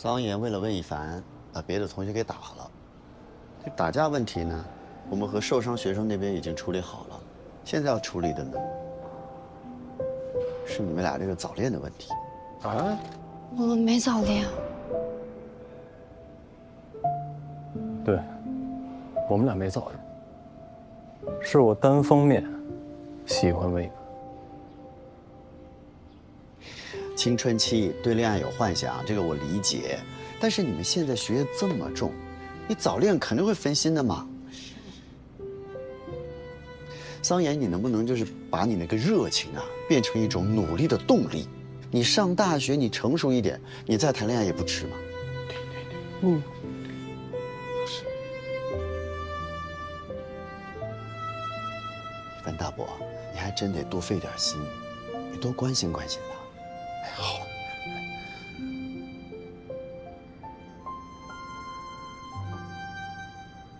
桑岩为了魏一凡，把别的同学给打了。这打架问题呢，我们和受伤学生那边已经处理好了，现在要处理的呢，是你们俩这个早恋的问题。啊？我们没早恋。对，我们俩没早恋。是我单方面喜欢魏青春期对恋爱有幻想，这个我理解。但是你们现在学业这么重，你早恋肯定会分心的嘛。桑岩，你能不能就是把你那个热情啊，变成一种努力的动力？你上大学，你成熟一点，你再谈恋爱也不迟嘛。对对对，嗯，是。范大伯，你还真得多费点心，你多关心关心他。好。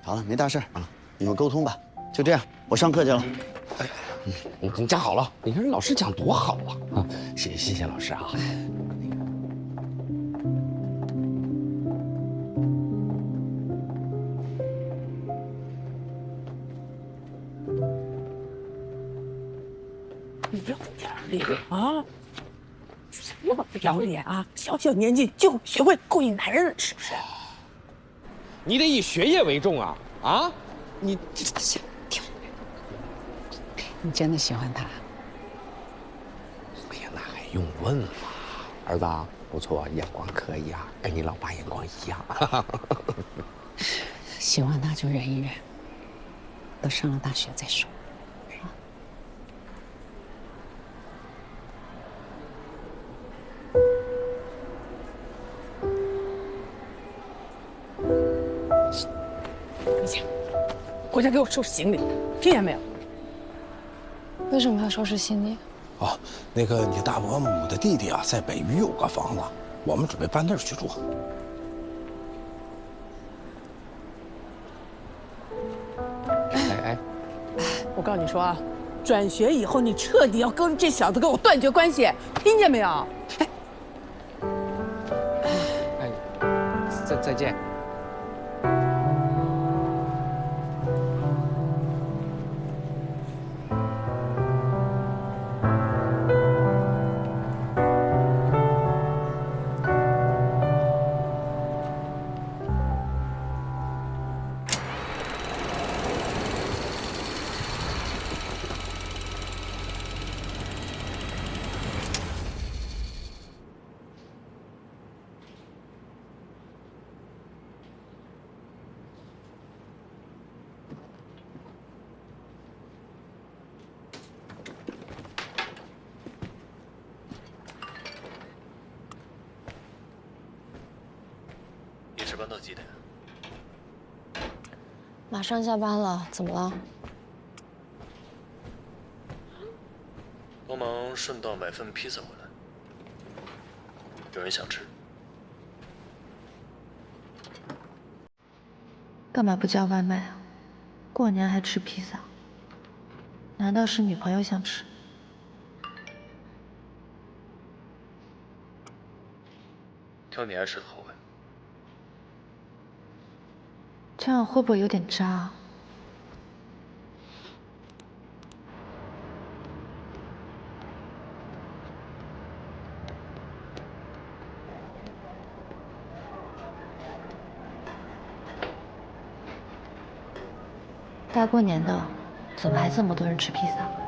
好了，没大事啊，你们沟通吧。就这样，我上课去了。哎，你你站好了。你看老师讲多好啊！啊，谢谢谢谢老师啊。你不要点脸啊！多不要脸啊！小小年纪就学会勾引男人，是不是？你得以学业为重啊！啊，你行，停。你真的喜欢他？哎呀，那还用问吗？儿子不错，眼光可以啊，跟你老爸眼光一样。喜欢他就忍一忍，等上了大学再说。回家给我收拾行李，听见没有？为什么要收拾行李？哦，那个你大伯母的弟弟啊，在北隅有个房子，我们准备搬那儿去住。哎哎，我告诉你说啊，转学以后你彻底要跟这小子跟我断绝关系，听见没有？哎，哎，再再见。班到几点？马上下班了，怎么了？帮忙顺道买份披萨回来，有人想吃。干嘛不叫外卖啊？过年还吃披萨？难道是女朋友想吃？挑你爱吃的口味。这样会不会有点渣？大过年的，怎么还这么多人吃披萨？